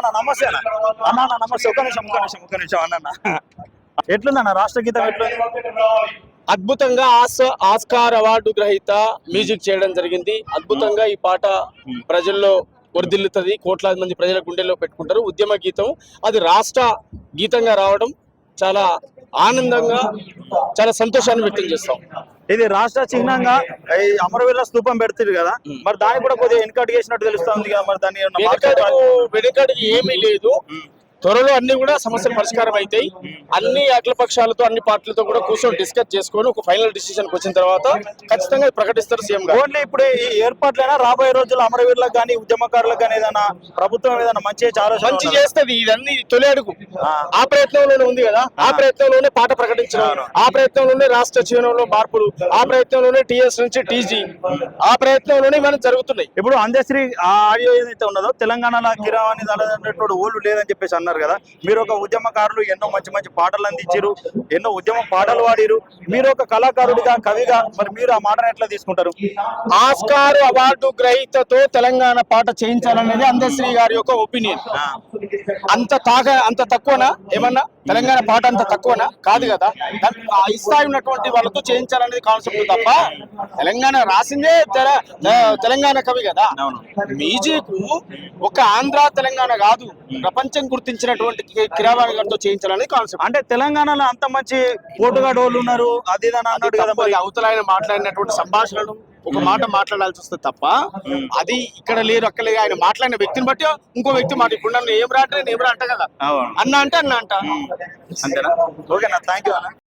అన్న నమస్తే అన్న. అన్న అన్న నమస్తే. ఒక నిమిషం ఒక నిమిషం ఒక నిమిషం అన్న. ఎట్లుందన్న రాష్ట్ర గీతం ఎట్లుంది అద్భుతంగా ఆస్ ఆస్కార్ అవార్డు గ్రహీత మ్యూజిక్ చేయడం జరిగింది. అద్భుతంగా ఈ పాట ప్రజల్లో వర్ధిల్లుతుంది కోట్లాది మంది ప్రజల గుండెల్లో పెట్టుకుంటారు. ఉద్యమ గీతం. అది రాష్ట్ర గీతంగా రావడం చాలా ఆనందంగా చాలా సంతోషాన్ని వ్యక్తం చేస్తాం. ఇది రాష్ట్ర చిహ్నంగా ఈ అమరవీరుల స్తూపం పెడుతుంది కదా. మరి దానికి కూడా కొద్దిగా వెనుకటి చేసినట్టు తెలుస్తుంది కదా మరి దాన్ని? వెనుకడుగు ఏమీ లేదు. త్వరలో అన్ని కూడా సమస్యలు పరిష్కారం అవుతాయి అన్ని అఖిల పక్షాలతో అన్ని పార్టీలతో కూడా కూర్చొని డిస్కస్ చేసుకొని ఒక ఫైనల్ డిసిషన్ వచ్చిన తర్వాత ఖచ్చితంగా ప్రకటిస్తారు సీఎం గారు. ఓన్లీ ఇప్పుడు ఈ ఏర్పాట్లైనా రాబోయే రోజుల్లో అమరవీరులకు కానీ ఉద్యమకారులకు కానీ ఏదైనా ప్రభుత్వం ఏదైనా మంచి మంచి? చేస్తుంది ఇదన్నీ తొలి అడుగు. ఆ. ప్రయత్నంలోనే ఉంది కదా? ఆ ప్రయత్నంలోనే పాట ప్రకటించడం. ఆ ప్రయత్నంలోనే రాష్ట్ర జీవనంలో మార్పులు. ఆ ప్రయత్నంలోనే టిఎస్ నుంచి టీజీ. ఆ ప్రయత్నంలోనే ఇవన్నీ జరుగుతున్నాయి. ఇప్పుడు అందశ్రీ ఆ ఆడియో ఏదైతే ఉన్నదో తెలంగాణలో అనేటువంటి ఓళ్ళు లేదని చెప్పేసి అన్నారు. కదా. మీరు ఒక ఉద్యమకారులు ఎన్నో మంచి మంచి పాటలు అందించారు ఎన్నో ఉద్యమ పాటలు పాడిరు మీరు ఒక కళాకారుడిగా కవిగా మరి మీరు ఆ మాటను ఎట్లా తీసుకుంటారు? ఆస్కార్ అవార్డు గ్రహీతతో తెలంగాణ పాట చేయించాలనేది అందశ్రీ గారి యొక్క ఒపీనియన్. అంత తాక అంత తక్కువనా? ఏమన్నా? తెలంగాణ పాట అంత తక్కువనా? కాదు కదా. ఇస్తాయి ఉన్నటువంటి వాళ్ళతో చేయించాలనేది కాన్సెప్ట్ తప్ప తెలంగాణ రాసిందే తెలంగాణ కవి కదా? మ్యూజిక్ ఒక ఆంధ్ర తెలంగాణ కాదు ప్రపంచం గుర్తించినటువంటి కిరావాణి గారితో చేయించాలనేది కాన్సెప్ట్ అంటే తెలంగాణలో అంత మంచి పోటుగాడు వాళ్ళు ఉన్నారు అది అన్నాడు కదా మరి. అవతల ఆయన మాట్లాడినటువంటి సంభాషణలు ఒక మాట మాట్లాడాల్సి వస్తుంది తప్ప అది ఇక్కడ లేరు అక్కడ ఆయన మాట్లాడిన వ్యక్తిని బట్టి ఇంకో వ్యక్తి మాట ఇప్పుడు నన్ను ఏం రా అంటే నేను ఏం రా అంట కదా. అన్న అంటే అన్న అంట. అంతేనా? ఓకేనా థ్యాంక్ యూ అన్న.